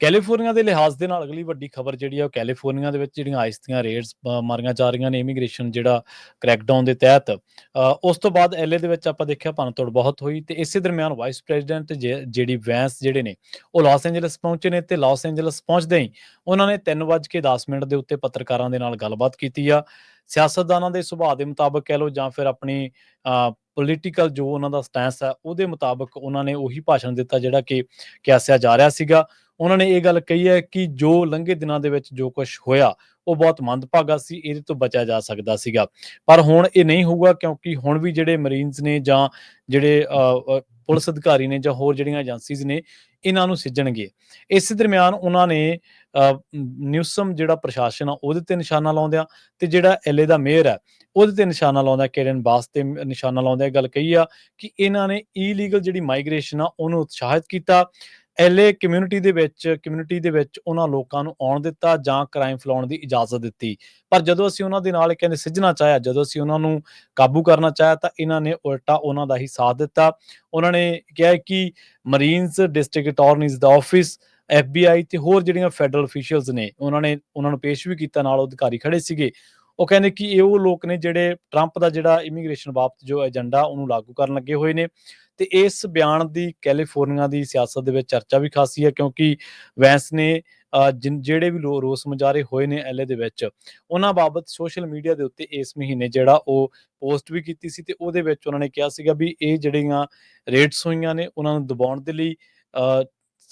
California ਦੇ ਲਿਹਾਜ਼ ਦੇ ਨਾਲ ਅਗਲੀ ਵੱਡੀ ਖਬਰ ਜਿਹੜੀ ਆ ਉਹ ਕੈਲੀਫੋਰਨੀਆ ਦੇ ਵਿੱਚ ਜਿਹੜੀਆਂ ਆਈਸ ਦੀਆਂ ਰੇਡਸ ਮਾਰੀਆਂ ਜਾ ਰਹੀਆਂ ਨੇ ਇਮੀਗ੍ਰੇਸ਼ਨ ਜਿਹੜਾ ਕ੍ਰੈਕਡਾਊਨ ਦੇ ਤਹਿਤ। ਉਸ ਤੋਂ ਬਾਅਦ ਐਲਏ ਦੇ ਵਿੱਚ ਆਪਾਂ ਦੇਖਿਆ ਭੰਨਤੋੜ ਬਹੁਤ ਹੋਈ ਤੇ ਇਸੇ ਦਰਮਿਆਨ ਵਾਈਸ ਪ੍ਰੈਜ਼ੀਡੈਂਟ ਜਿਹੜੀ ਵੈਂਸ ਜਿਹੜੇ ਨੇ, ਉਹ ਲਾਸ ਐਂਜਲਸ ਪਹੁੰਚੇ ਨੇ ਤੇ ਲਾਸ ਐਂਜਲਸ ਪਹੁੰਚਦੇ ਹੀ ਉਹਨਾਂ ਨੇ 3:10 ਮਿੰਟ ਦੇ ਉੱਤੇ ਪੱਤਰਕਾਰਾਂ ਦੇ ਨਾਲ ਗੱਲਬਾਤ ਕੀਤੀ ਆ। ਸਿਆਸਤਦਾਨਾਂ ਦੇ ਸੁਭਾਅ ਦੇ ਮੁਤਾਬਕ ਕਹਿ ਲਓ ਜਾਂ ਫਿਰ ਆਪਣੀ ਪੋਲੀਟੀਕਲ ਜੋ ਉਹਨਾਂ ਦਾ ਸਟੈਂਸ ਹੈ ਉਹਦੇ ਮੁਤਾਬਕ ਉਹਨਾਂ ਨੇ ਉਹੀ ਭਾਸ਼ਣ ਦਿੱਤਾ ਜਿਹੜਾ ਕਿ ਕਿਆਸਿਆ ਜਾ ਰਿਹਾ ਸੀਗਾ। ਉਹਨਾਂ ਨੇ ਇਹ ਗੱਲ ਕਹੀ ਹੈ ਕਿ ਜੋ ਲੰਘੇ ਦਿਨਾਂ ਦੇ ਵਿੱਚ ਜੋ ਕੁਝ ਹੋਇਆ ਉਹ ਬਹੁਤ ਮੰਦਭਾਗਾ ਸੀ ਇਹਦੇ ਤੋਂ ਬਚਿਆ ਜਾ ਸਕਦਾ ਸੀਗਾ। ਪਰ ਹੁਣ ਇਹ ਨਹੀਂ ਹੋਊਗਾ ਕਿਉਂਕਿ ਹੁਣ ਵੀ ਜਿਹੜੇ ਮਰੀਨਸ ਨੇ ਜਾਂ ਜਿਹੜੇ ਅ, ਪੁਲਿਸ ਅਧਿਕਾਰੀ ਨੇ ਜਾਂ ਹੋਰ ਜਿਹੜੀਆਂ ਏਜੰਸੀਜ਼ ਨੇ ਇਹਨਾਂ ਨੂੰ ਸਿੱਜਣਗੇ। ਇਸ ਦਰਮਿਆਨ ਉਹਨਾਂ ਨੇ ਅ, ਨਿਊਸਮ ਜਿਹੜਾ ਪ੍ਰਸ਼ਾਸਨ ਆ ਉਹਦੇ ਤੇ ਨਿਸ਼ਾਨਾ ਲਾਉਂਦਿਆਂ ਤੇ ਜਿਹੜਾ ਐਲਏ ਦਾ ਮੇਅਰ ਹੈ ਉਹਦੇ ਤੇ ਨਿਸ਼ਾਨਾ ਲਾਉਂਦਾ ਕੇਰਨ ਬਾਸ ਤੇ ਨਿਸ਼ਾਨਾ ਲਾਉਂਦਾ ਇਹ ਗੱਲ ਕਹੀ ਆ ਕਿ ਇਹਨਾਂ ਨੇ ਇਲੀਗਲ ਜਿਹੜੀ ਮਾਈਗ੍ਰੇਸ਼ਨ ਆ ਉਹਨੂੰ ਉਤਸ਼ਾਹਿਤ ਕੀਤਾ। ਐਲਏ ਕਮਿਊਨਿਟੀ ਦੇ ਵਿੱਚ ਕਮਿਊਨਿਟੀ ਦੇ ਵਿੱਚ ਉਹਨਾਂ ਲੋਕਾਂ ਨੂੰ ਆਉਣ ਦਿੱਤਾ ਜਾਂ ਕ੍ਰਾਈਮ ਫੈਲਾਉਣ ਦੀ ਇਜਾਜ਼ਤ ਦਿੱਤੀ। ਪਰ ਜਦੋਂ ਅਸੀਂ ਉਹਨਾਂ ਦੇ ਨਾਲ ਕਹਿੰਦੇ ਸਿੱਝਣਾ ਚਾਹਿਆ, ਜਦੋਂ ਅਸੀਂ ਉਹਨਾਂ ਨੂੰ ਕਾਬੂ ਕਰਨਾ ਚਾਹਿਆ, ਤਾਂ ਇਹਨਾਂ ਨੇ ਉਲਟਾ ਉਹਨਾਂ ਦਾ ਹੀ ਸਾਥ ਦਿੱਤਾ। ਉਹਨਾਂ ਨੇ ਕਿਹਾ ਕਿ ਮਰੀਨਸ ਡਿਸਟ੍ਰਿਕਟ ਅਟਾਰਨੀਜ਼ ਦਾ ਆਫਿਸ FBI ਤੇ ਹੋਰ ਜਿਹੜੀਆਂ ਫੈਡਰਲ ਅਫੀਸ਼ੀਅਲਸ ਨੇ, ਉਹਨਾਂ ਨੇ ਉਹਨਾਂ ਨੂੰ ਪੇਸ਼ ਵੀ ਕੀਤਾ, ਨਾਲ ਅਧਿਕਾਰੀ ਖੜੇ ਸੀਗੇ। ਉਹ ਕਹਿੰਦੇ ਕਿ ਇਹ ਉਹ ਲੋਕ ਨੇ ਜਿਹੜੇ ਟਰੰਪ ਦਾ ਜਿਹੜਾ ਇਮੀਗ੍ਰੇਸ਼ਨ ਬਾਬਤ ਜੋ ਏਜੰਡਾ ਉਹਨੂੰ ਲਾਗੂ ਕਰਨ ਲੱਗੇ ਹੋਏ ਨੇ। ਤੇ ਇਸ ਬਿਆਨ ਦੀ ਕੈਲੀਫੋਰਨੀਆ ਦੀ ਸਿਆਸਤ ਦੇ ਵਿੱਚ ਚਰਚਾ ਵੀ ਖਾਸੀ ਹੈ ਕਿਉਂਕਿ ਵੈਂਸ ਨੇ ਜਿਨ- ਜਿਹੜੇ ਵੀ ਲੋ- ਰੋਸ ਮੁਜ਼ਾਹਰੇ ਹੋਏ ਨੇ ਐਲਏ ਦੇ ਵਿੱਚ, ਉਹਨਾਂ ਬਾਬਤ ਸੋਸ਼ਲ ਮੀਡੀਆ ਦੇ ਉੱਤੇ ਇਸ ਮਹੀਨੇ ਜਿਹੜਾ ਉਹ ਪੋਸਟ ਵੀ ਕੀਤੀ ਸੀ ਤੇ ਉਹਦੇ ਵਿੱਚ ਉਹਨਾਂ ਨੇ ਕਿਹਾ ਸੀਗਾ ਵੀ ਇਹ ਜਿਹੜੀਆਂ ਰੇਟਸ ਹੋਈਆਂ ਨੇ, ਉਹਨਾਂ ਨੂੰ ਦਬਾਉਣ ਦੇ ਲਈ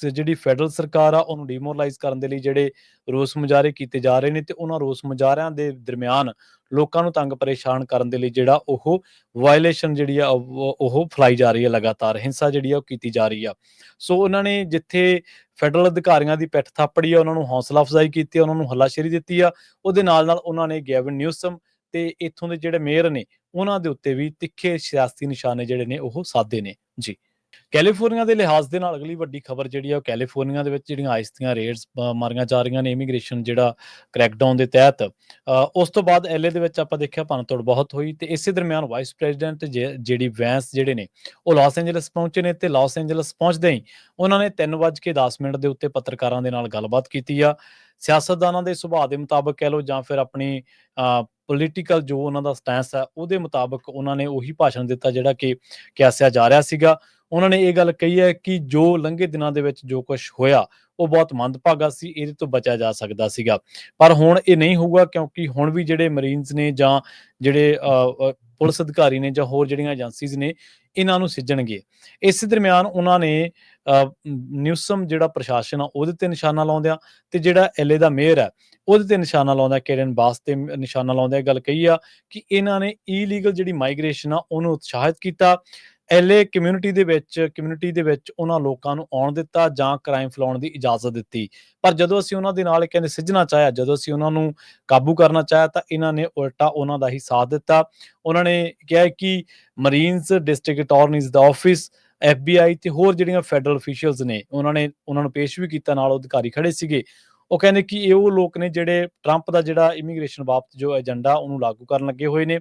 ਜਿਹੜੀ ਫੈਡਰਲ ਸਰਕਾਰ ਆ, ਉਹਨੂੰ ਡੀਮੋਰਲਾਈਜ਼ ਕਰਨ ਦੇ ਲਈ ਜਿਹੜੇ ਰੋਸ ਮੁਜ਼ਾਹਰੇ ਕੀਤੇ ਜਾ ਰਹੇ ਨੇ ਤੇ ਉਹਨਾਂ ਰੋਸ ਮੁਜ਼ਾਹਰਿਆਂ ਦੇ ਦਰਮਿਆਨ ਲੋਕਾਂ ਨੂੰ ਤੰਗ ਪਰੇਸ਼ਾਨ ਕਰਨ ਦੇ ਲਈ ਜਿਹੜਾ ਉਹ ਵਾਇਲੇਸ਼ਨ ਜਿਹੜੀ ਆ, ਉਹ ਉਹ ਫਲਾਈ ਜਾ ਰਹੀ ਹੈ ਲਗਾਤਾਰ, ਹਿੰਸਾ ਜਿਹੜੀ ਆ ਉਹ ਕੀਤੀ ਜਾ ਰਹੀ ਆ। ਸੋ ਉਹਨਾਂ ਨੇ ਜਿੱਥੇ ਫੈਡਰਲ ਅਧਿਕਾਰੀਆਂ ਦੀ ਪਿੱਠ ਥਾਪੜੀ ਆ, ਉਹਨਾਂ ਨੂੰ ਹੌਸਲਾ ਅਫਜ਼ਾਈ ਕੀਤੀ ਉਹਨਾਂ ਨੂੰ ਹੱਲਾਸ਼ੇਰੀ ਦਿੱਤੀ ਆ, ਉਹਦੇ ਨਾਲ ਨਾਲ ਉਹਨਾਂ ਨੇ ਗੈਵਨ ਨਿਊਸਮ ਤੇ ਇੱਥੋਂ ਦੇ ਜਿਹੜੇ ਮੇਅਰ ਨੇ, ਉਹਨਾਂ ਦੇ ਉੱਤੇ ਵੀ ਤਿੱਖੇ ਸਿਆਸੀ ਨਿਸ਼ਾਨੇ ਜਿਹੜੇ ਨੇ ਉਹ ਸਾਧੇ ਨੇ। ਜੀ। ਕੈਲੀਫੋਰਨੀਆ ਦੇ ਲਿਹਾਜ਼ ਦੇ ਨਾਲ ਅਗਲੀ ਵੱਡੀ ਖਬਰ ਜਿਹੜੀ ਆ ਉਹ ਕੈਲੀਫੋਰਨੀਆ ਦੇ ਵਿੱਚ ਜਿਹੜੀਆਂ ਆਈਸ ਦੀਆਂ ਰੇਡਸ ਮਾਰੀਆਂ ਜਾ ਰਹੀਆਂ ਨੇ ਇਮੀਗ੍ਰੇਸ਼ਨ ਜਿਹੜਾ ਕ੍ਰੈਕਡਾਊਨ ਦੇ ਤਹਿਤ। ਉਸ ਤੋਂ ਬਾਅਦ ਐਲਏ ਦੇ ਵਿੱਚ ਆਪਾਂ ਦੇਖਿਆ ਭੰਨਤੋੜ ਬਹੁਤ ਹੋਈ ਤੇ ਇਸੇ ਦਰਮਿਆਨ ਵਾਈਸ ਪ੍ਰੈਜ਼ੀਡੈਂਟ ਜਿਹੜੀ ਵੈਂਸ ਜਿਹੜੇ ਨੇ, ਉਹ ਲਾਸ ਐਂਜਲਸ ਪਹੁੰਚੇ ਨੇ ਤੇ ਲਾਸ ਐਂਜਲਸ ਪਹੁੰਚਦੇ ਹੀ ਉਹਨਾਂ ਨੇ 3:10 ਮਿੰਟ ਦੇ ਉੱਤੇ ਪੱਤਰਕਾਰਾਂ ਦੇ ਨਾਲ ਗੱਲਬਾਤ ਕੀਤੀ ਆ। ਸਿਆਸਤਦਾਨਾਂ ਦੇ ਸੁਭਾਅ ਦੇ ਮੁਤਾਬਕ ਕਹਿ ਲਓ ਜਾਂ ਫਿਰ ਆਪਣੀ ਪੋਲੀਟੀਕਲ ਜੋ ਉਹਨਾਂ ਦਾ ਸਟੈਂਸ ਹੈ ਉਹਦੇ ਮੁਤਾਬਕ ਉਹਨਾਂ ਨੇ ਉਹੀ ਭਾਸ਼ਣ ਦਿੱਤਾ ਜਿਹੜਾ ਕਿ ਕਿਆਸਿਆ ਜਾ ਰਿਹਾ ਸੀਗਾ। ਉਹਨਾਂ ਨੇ ਇਹ ਗੱਲ ਕਹੀ ਹੈ ਕਿ ਜੋ ਲੰਘੇ ਦਿਨਾਂ ਦੇ ਵਿੱਚ ਜੋ ਕੁਝ ਹੋਇਆ ਉਹ ਬਹੁਤ ਮੰਦਭਾਗਾ ਸੀ ਇਹਦੇ ਤੋਂ ਬਚਿਆ ਜਾ ਸਕਦਾ ਸੀਗਾ। ਪਰ ਹੁਣ ਇਹ ਨਹੀਂ ਹੋਊਗਾ ਕਿਉਂਕਿ ਹੁਣ ਵੀ ਜਿਹੜੇ ਮਰੀਨਸ ਨੇ ਜਾਂ ਜਿਹੜੇ ਪੁਲਿਸ ਅਧਿਕਾਰੀ ਨੇ ਜਾਂ ਹੋਰ ਜਿਹੜੀਆਂ ਏਜੰਸੀਜ਼ ਨੇ ਇਹਨਾਂ ਨੂੰ ਸਿੱਜਣਗੇ ਇਸ ਦਰਮਿਆਨ ਉਹਨਾਂ ਨੇ ਅ, ਨਿਊਸਮ ਜਿਹੜਾ ਪ੍ਰਸ਼ਾਸਨ ਆ ਉਹਦੇ ਤੇ ਨਿਸ਼ਾਨਾ ਲਾਉਂਦਿਆਂ ਤੇ ਜਿਹੜਾ ਐਲਏ ਦਾ ਮੇਅਰ ਹੈ ਉਹਦੇ ਤੇ ਨਿਸ਼ਾਨਾ ਲਾਉਂਦਾ ਕੇਰਨ ਬਾਸ ਤੇ ਨਿਸ਼ਾਨਾ ਲਾਉਂਦਾ ਗੱਲ ਕਹੀ ਆ ਕਿ ਇਹਨਾਂ ਨੇ ਇਲੀਗਲ ਜਿਹੜੀ ਮਾਈਗ੍ਰੇਸ਼ਨ ਆ ਉਹਨੂੰ ਉਤਸ਼ਾਹਿਤ ਕੀਤਾ। ਐਲਏ ਕਮਿਊਨਿਟੀ ਦੇ ਵਿੱਚ ਕਮਿਊਨਿਟੀ ਦੇ ਵਿੱਚ ਉਹਨਾਂ ਲੋਕਾਂ ਨੂੰ ਆਉਣ ਦਿੱਤਾ ਜਾਂ ਕ੍ਰਾਈਮ ਫੈਲਾਉਣ ਦੀ ਇਜਾਜ਼ਤ ਦਿੱਤੀ। ਪਰ ਜਦੋਂ ਅਸੀਂ ਉਹਨਾਂ ਦੇ ਨਾਲ ਕਹਿੰਦੇ ਸਿੱਝਣਾ ਚਾਹਿਆ, ਜਦੋਂ ਅਸੀਂ ਉਹਨਾਂ ਨੂੰ ਕਾਬੂ ਕਰਨਾ ਚਾਹਿਆ ਤਾਂ ਇਹਨਾਂ ਨੇ ਉਲਟਾ ਉਹਨਾਂ ਦਾ ਹੀ ਸਾਥ ਦਿੱਤਾ। ਉਹਨਾਂ ਨੇ ਕਿਹਾ ਕਿ ਮਰੀਨਸ ਡਿਸਟ੍ਰਿਕਟ ਅਟਾਰਨੀਜ਼ ਦਾ ਆਫਿਸ FBI ਤੇ ਹੋਰ ਜਿਹੜੀਆਂ ਫੈਡਰਲ ਅਫੀਸ਼ੀਅਲਸ ਨੇ, ਉਹਨਾਂ ਨੇ, ਉਹਨਾਂ ਨੂੰ ਪੇਸ਼ ਵੀ ਕੀਤਾ, ਨਾਲ ਅਧਿਕਾਰੀ ਖੜੇ ਸੀਗੇ। ਉਹ ਕਹਿੰਦੇ ਕਿ ਇਹ ਉਹ ਲੋਕ ਨੇ ਜਿਹੜੇ ਟਰੰਪ ਦਾ ਜਿਹੜਾ ਇਮੀਗ੍ਰੇਸ਼ਨ ਬਾਬਤ ਜੋ ਏਜੰਡਾ ਉਹਨੂੰ ਲਾਗੂ ਕਰਨ ਲੱਗੇ ਹੋਏ ਨੇ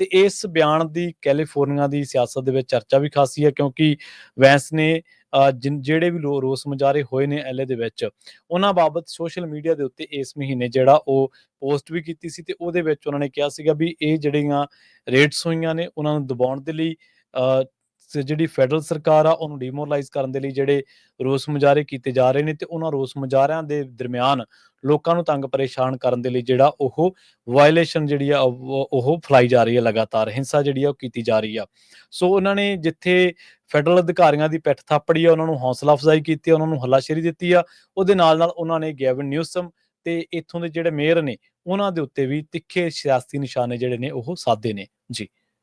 ਤੇ ਇਸ ਬਿਆਨ ਦੀ ਕੈਲੀਫੋਰਨੀਆ ਦੀ ਸਿਆਸਤ ਦੇ ਵਿੱਚ ਚਰਚਾ ਵੀ ਖਾਸੀ ਹੈ ਕਿਉਂਕਿ ਵੈਂਸ ਨੇ ਅ, ਜਿਹੜੇ ਵੀ ਲੋ- ਰੋਸ ਮੁਜ਼ਾਹਰੇ ਹੋਏ ਨੇ ਐਲਏ ਦੇ ਵਿੱਚ ਉਹਨਾਂ ਬਾਬਤ ਸੋਸ਼ਲ ਮੀਡੀਆ ਦੇ ਉੱਤੇ ਇਸ ਮਹੀਨੇ ਜਿਹੜਾ ਉਹ ਪੋਸਟ ਵੀ ਕੀਤੀ ਸੀ ਤੇ ਉਹਦੇ ਵਿੱਚ ਉਹਨਾਂ ਨੇ ਕਿਹਾ ਸੀਗਾ ਵੀ ਇਹ ਜਿਹੜੀਆਂ ਰੇਟਸ ਹੋਈਆਂ ਨੇ ਉਹਨਾਂ ਨੂੰ ਦਬਾਉਣ ਦੇ ਲਈ ਜਿਹੜੀ ਫੈਡਰਲ ਸਰਕਾਰ ਆ, ਉਹਨੂੰ ਡੀਮੋਰਲਾਈਜ਼ ਕਰਨ ਦੇ ਲਈ ਜਿਹੜੇ ਰੋਸ ਮੁਜ਼ਾਹਰੇ ਕੀਤੇ ਜਾ ਰਹੇ ਨੇ ਤੇ ਉਹਨਾਂ ਰੋਸ ਮੁਜ਼ਾਹਰਿਆਂ ਦੇ ਦਰਮਿਆਨ ਲੋਕਾਂ ਨੂੰ ਤੰਗ ਪਰੇਸ਼ਾਨ ਕਰਨ ਦੇ ਲਈ ਜਿਹੜਾ ਉਹ ਵਾਇਲੇਸ਼ਨ ਜਿਹੜੀ ਆ, ਉਹ ਉਹ ਫਲਾਈ ਜਾ ਰਹੀ ਹੈ ਲਗਾਤਾਰ, ਹਿੰਸਾ ਜਿਹੜੀ ਆ ਉਹ ਕੀਤੀ ਜਾ ਰਹੀ ਆ। ਸੋ ਉਹਨਾਂ ਨੇ ਜਿੱਥੇ ਫੈਡਰਲ ਅਧਿਕਾਰੀਆਂ ਦੀ ਪਿੱਠ ਥਾਪੜੀ ਆ, ਉਹਨਾਂ ਨੂੰ ਹੌਸਲਾ ਅਫਜ਼ਾਈ ਕੀਤੀ ਉਹਨਾਂ ਨੂੰ ਹੱਲਾਸ਼ੇਰੀ ਦਿੱਤੀ ਆ, ਉਹਦੇ ਨਾਲ ਨਾਲ ਉਹਨਾਂ ਨੇ ਗੈਵਨ ਨਿਊਸਮ ਤੇ ਇੱਥੋਂ ਦੇ ਜਿਹੜੇ ਮੇਅਰ ਨੇ, ਉਹਨਾਂ ਦੇ ਉੱਤੇ ਵੀ ਤਿੱਖੇ ਸਿਆਸੀ ਨਿਸ਼ਾਨੇ ਜਿਹੜੇ ਨੇ ਉਹ ਸਾਧੇ ਨੇ। ਜੀ।